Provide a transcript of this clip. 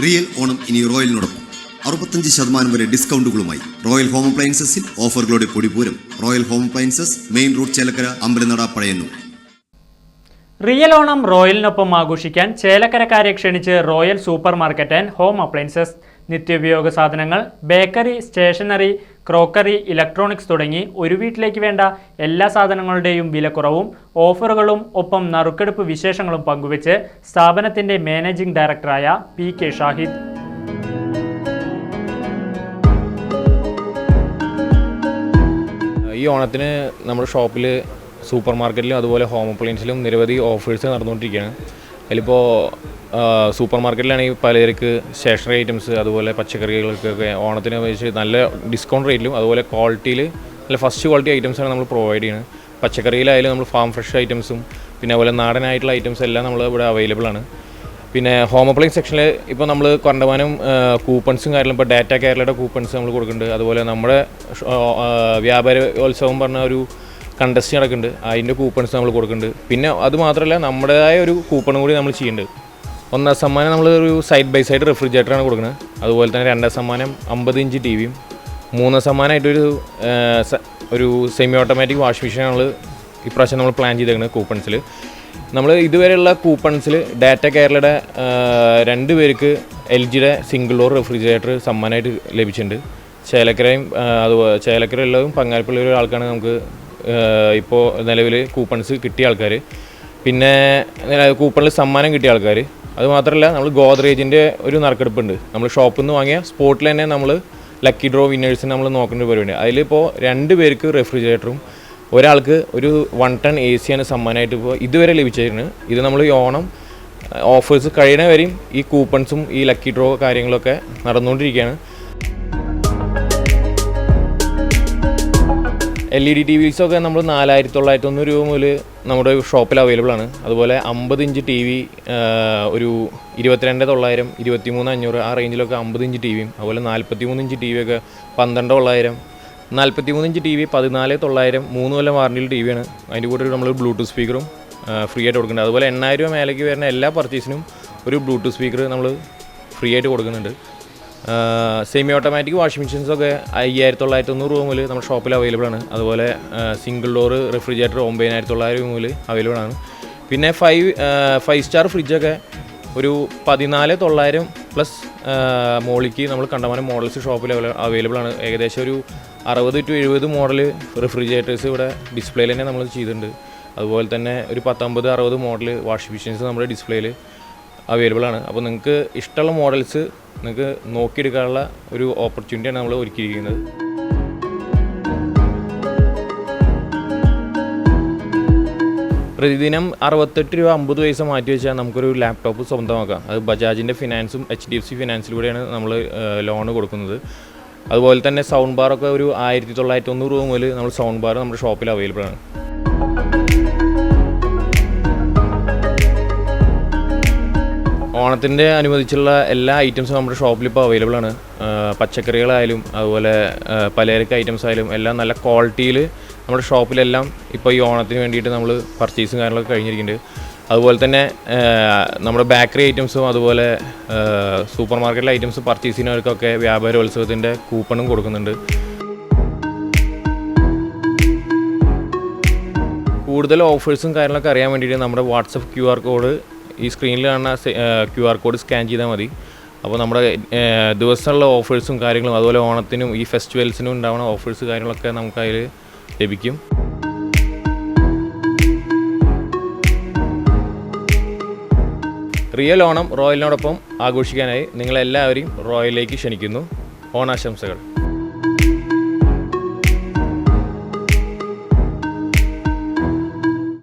Real Onam ഇനി റോയലിനോടൊപ്പം. അറുപത്തഞ്ച് ശതമാനം വരെ ഡിസ്കൗണ്ടുകളുമായി റോയൽ ഹോം അപ്ലയൻസസിൽ ഓഫറുകളുടെ പൊടിപൂരം royal home appliances main road Chelakkara അമ്പലനട പഴയന്നൂർ. റിയൽ ഓണം റോയലിനൊപ്പം ആഘോഷിക്കാൻ ചേലക്കരക്കാരെ ക്ഷണിച്ച് royal super market and home appliances നിത്യോപയോഗ സാധനങ്ങൾ ബേക്കറി സ്റ്റേഷനറി ക്രോക്കറി ഇലക്ട്രോണിക്സ് തുടങ്ങി ഒരു വീട്ടിലേക്ക് വേണ്ട എല്ലാ സാധനങ്ങളുടെയും വിലക്കുറവും ഓഫറുകളും ഒപ്പം നറുക്കെടുപ്പ് വിശേഷങ്ങളും പങ്കുവച്ച് സ്ഥാപനത്തിന്റെ മാനേജിംഗ് ഡയറക്ടറായ പി കെ ഷാഹിദ്. ഈ ഓണത്തിന് നമ്മുടെ ഷോപ്പിൽ സൂപ്പർ മാർക്കറ്റിലും അതുപോലെ ഹോം അപ്ലയൻസിലും നിരവധി ഓഫേഴ്സ് നടന്നുകൊണ്ടിരിക്കുകയാണ്. അതിലിപ്പോൾ സൂപ്പർ മാർക്കറ്റിലാണെങ്കിൽ പലചരക്ക് സ്റ്റേഷനറി ഐറ്റംസ് അതുപോലെ പച്ചക്കറികൾക്കൊക്കെ ഓണത്തിന് അപേക്ഷിച്ച് നല്ല ഡിസ്കൗണ്ട് റേറ്റിലും അതുപോലെ ക്വാളിറ്റിയിൽ നല്ല ഫസ്റ്റ് ക്വാളിറ്റി ഐറ്റംസാണ് നമ്മൾ പ്രൊവൈഡ് ചെയ്യുന്നത് പച്ചക്കറിയിലായാലും നമ്മൾ ഫാം ഫ്രഷ് ഐറ്റംസും പിന്നെ അതുപോലെ നാടനായിട്ടുള്ള ഐറ്റംസ് എല്ലാം നമ്മൾ ഇവിടെ അവൈലബിൾ ആണ്. പിന്നെ ഹോം അപ്ലയൻസ് സെക്ഷനിൽ ഇപ്പോൾ നമ്മൾ കണ്ടമാനം കൂപ്പൺസും കാര്യങ്ങളും ഇപ്പോൾ ഡാറ്റ കേരളയുടെ കൂപ്പൺസ് നമ്മൾ കൊടുക്കുന്നുണ്ട്. അതുപോലെ നമ്മുടെ വ്യാപാരോത്സവം പറഞ്ഞ ഒരു കണ്ടസ്റ്റ് നടക്കുന്നുണ്ട്. അതിന്റെ കൂപ്പൺസ് നമ്മൾ കൊടുക്കുന്നുണ്ട്. പിന്നെ അത് മാത്രമല്ല നമ്മുടേതായ ഒരു കൂപ്പൺ കൂടി നമ്മൾ ചെയ്യുന്നുണ്ട്. ഒന്നാം സമ്മാനം നമ്മൾ ഒരു സൈഡ് ബൈ സൈഡ് റെഫ്രിജറേറ്ററാണ് കൊടുക്കുന്നത് അതുപോലെ തന്നെ രണ്ടാം സമ്മാനം അമ്പത് ഇഞ്ച് ടി വിയും മൂന്നാം സമ്മാനമായിട്ടൊരു ഒരു സെമി ഓട്ടോമാറ്റിക് വാഷിംഗ് മെഷീൻ നമ്മൾ ഇപ്രാവശ്യം നമ്മൾ പ്ലാൻ ചെയ്തേക്കുന്നത് കൂപ്പൺസിൽ നമ്മൾ ഇതുവരെയുള്ള കൂപ്പൺസിൽ ഡാറ്റ കേരളയുടെ രണ്ട് പേർക്ക് എൽ ജിയുടെ സിംഗിൾ ഡോർ റെഫ്രിജറേറ്റർ സമ്മാനമായിട്ട് ലഭിച്ചിട്ടുണ്ട്. ചേലക്കരയും അതുപോലെ ചേലക്കരയുള്ളതും ഒരു ആൾക്കാണ് നമുക്ക് ഇപ്പോൾ നിലവിൽ കൂപ്പൺസ് കിട്ടിയ ആൾക്കാർ പിന്നെ കൂപ്പണിൽ സമ്മാനം കിട്ടിയ ആൾക്കാർ അത് മാത്രമല്ല നമ്മൾ ഗോദ്രേജിന്റെ ഒരു നറുക്കെടുപ്പുണ്ട്. നമ്മൾ ഷോപ്പിൽ നിന്ന് വാങ്ങിയ സ്പോട്ടിൽ തന്നെ നമ്മൾ ലക്കി ഡ്രോ വിന്നേഴ്സിന് നമ്മൾ നോക്കേണ്ട പരിപാടി അതിലിപ്പോൾ രണ്ട് പേർക്ക് റെഫ്രിജറേറ്ററും ഒരാൾക്ക് ഒരു വൺ ടൺ എ സിയാണ് സമ്മാനമായിട്ട് ഇപ്പോൾ ഇതുവരെ ലഭിച്ചിരുന്നു ഇത് നമ്മൾ ഈ ഓണം ഓഫേഴ്സ് കഴിയണ വരെയും ഈ കൂപ്പൺസും ഈ ലക്കി ഡ്രോ കാര്യങ്ങളൊക്കെ നടന്നുകൊണ്ടിരിക്കുകയാണ്. എൽ ഇ ഡി ടി വിസൊക്കെ നമ്മൾ നാലായിരത്തി തൊള്ളായിരത്തി ഒന്ന് രൂപ മുതൽ നമ്മുടെ ഷോപ്പിൽ അവൈലബിൾ ആണ്. അതുപോലെ അമ്പത് ഇഞ്ച് ടി വി ഒരു ഇരുപത്തിരണ്ട് തൊള്ളായിരം ഇരുപത്തിമൂന്ന് അഞ്ഞൂറ് ആ റേഞ്ചിലൊക്കെ അമ്പത് ഇഞ്ച് ടി വിയും അതുപോലെ നാൽപ്പത്തി മൂന്ന് ഇഞ്ച് ടി വി ഒക്കെ പന്ത്രണ്ട് തൊള്ളായിരം. നാൽപ്പത്തി മൂന്ന് ഇഞ്ച് ടി വി പതിനാല് തൊള്ളായിരം മൂന്ന് കൊല്ലം വാറണ്ടിയിൽ ടി വിയാണ് അതിന്റെ കൂടെ നമ്മൾ ബ്ലൂടൂത്ത് സ്പീക്കറും ഫ്രീ ആയിട്ട് കൊടുക്കുന്നുണ്ട്. അതുപോലെ എണ്ണായിരം രൂപ മേലേക്ക് വരുന്ന എല്ലാ പർച്ചേസിനും ഒരു ബ്ലൂടൂത്ത് സ്പീക്കർ നമ്മൾ ഫ്രീ ആയിട്ട് കൊടുക്കുന്നുണ്ട്. സെമി ഓട്ടോമാറ്റിക് വാഷിംഗ് മെഷീൻസൊക്കെ അയ്യായിരത്തി തൊള്ളായിരത്തി തൊണ്ണൂറ് മുതൽ നമ്മുടെ ഷോപ്പിൽ അവൈലബിൾ ആണ്. അതുപോലെ സിംഗിൾ ഡോർ റെഫ്രിജറേറ്റർ ഒമ്പതിനായിരത്തി തൊള്ളായിരം മുതൽ അവൈലബിൾ ആണ്. പിന്നെ ഫൈവ് ഫൈവ് സ്റ്റാർ ഫ്രിഡ്ജൊക്കെ ഒരു പതിനാല് തൊള്ളായിരം പ്ലസ് മോളിക്ക് നമ്മൾ കണ്ടമാനം മോഡൽസ് ഷോപ്പിൽ അവൈലബിൾ ആണ്. ഏകദേശം ഒരു അറുപത് ടു എഴുപത് മോഡൽ റെഫ്രിജറേറ്റേഴ്സ് ഇവിടെ ഡിസ്പ്ലേയിൽ തന്നെ നമ്മൾ ചെയ്തിട്ടുണ്ട്. അതുപോലെ തന്നെ ഒരു പത്തൊമ്പത് അറുപത് മോഡൽ വാഷിംഗ് മെഷീൻസ് നമ്മുടെ ഡിസ്പ്ലേയിൽ അവൈലബിൾ ആണ്. അപ്പോൾ നിങ്ങൾക്ക് ഇഷ്ടമുള്ള മോഡൽസ് നിങ്ങൾക്ക് നോക്കിയെടുക്കാനുള്ള ഒരു ഓപ്പർച്യൂണിറ്റിയാണ് നമ്മൾ ഒരുക്കിയിരിക്കുന്നത്. പ്രതിദിനം അറുപത്തെട്ട് രൂപ അമ്പത് പൈസ മാറ്റി വെച്ചാൽ നമുക്കൊരു ലാപ്ടോപ്പ് സ്വന്തമാക്കാം. അത് ബജാജിന്റെ ഫിനാൻസും എച്ച് ഡി എഫ് സി ഫിനാൻസിലൂടെയാണ് നമ്മൾ ലോൺ കൊടുക്കുന്നത്. അതുപോലെ തന്നെ സൗണ്ട് ബാറൊക്കെ ഒരു ആയിരത്തി തൊള്ളായിരത്തി തൊണ്ണൂറ് രൂപ മുതൽ നമ്മൾ സൗണ്ട് ബാർ നമ്മുടെ ഷോപ്പിൽ അവൈലബിൾ ആണ്. ഓണത്തിന്റെ അനുവദിച്ചുള്ള എല്ലാ ഐറ്റംസും നമ്മുടെ ഷോപ്പിൽ ഇപ്പോൾ അവൈലബിൾ ആണ്. പച്ചക്കറികളായാലും അതുപോലെ പലചരക്ക് ഐറ്റംസ് ആയാലും എല്ലാം നല്ല ക്വാളിറ്റിയിൽ നമ്മുടെ ഷോപ്പിലെല്ലാം ഇപ്പോൾ ഈ ഓണത്തിന് വേണ്ടിയിട്ട് നമ്മൾ പർച്ചേസും കാര്യങ്ങളൊക്കെ കഴിഞ്ഞിരിക്കുന്നുണ്ട്. അതുപോലെ തന്നെ നമ്മുടെ ബേക്കറി ഐറ്റംസും അതുപോലെ സൂപ്പർ മാർക്കറ്റിലെ ഐറ്റംസ് പർച്ചേസ് ചെയ്യുന്നവർക്കൊക്കെ വ്യാപാരോത്സവത്തിന്റെ കൂപ്പണും കൊടുക്കുന്നുണ്ട്. കൂടുതൽ ഓഫേഴ്സും കാര്യങ്ങളൊക്കെ അറിയാൻ വേണ്ടിയിട്ട് നമ്മുടെ വാട്സപ്പ് ക്യു ആർ കോഡ് ഈ സ്ക്രീനിൽ കാണുന്ന ക്യു ആർ കോഡ് സ്കാൻ ചെയ്താൽ മതി. അപ്പോൾ നമ്മുടെ ദിവസമുള്ള ഓഫേഴ്സും കാര്യങ്ങളും അതുപോലെ ഓണത്തിനും ഈ ഫെസ്റ്റിവൽസിനും ഉണ്ടാവുന്ന ഓഫേഴ്സ് കാര്യങ്ങളൊക്കെ നമുക്ക് അതിൽ ലഭിക്കും. റിയൽ ഓണം റോയലിനോടൊപ്പം ആഘോഷിക്കാനായി നിങ്ങളെല്ലാവരെയും റോയലിലേക്ക് ക്ഷണിക്കുന്നു. ഓണാശംസകൾ.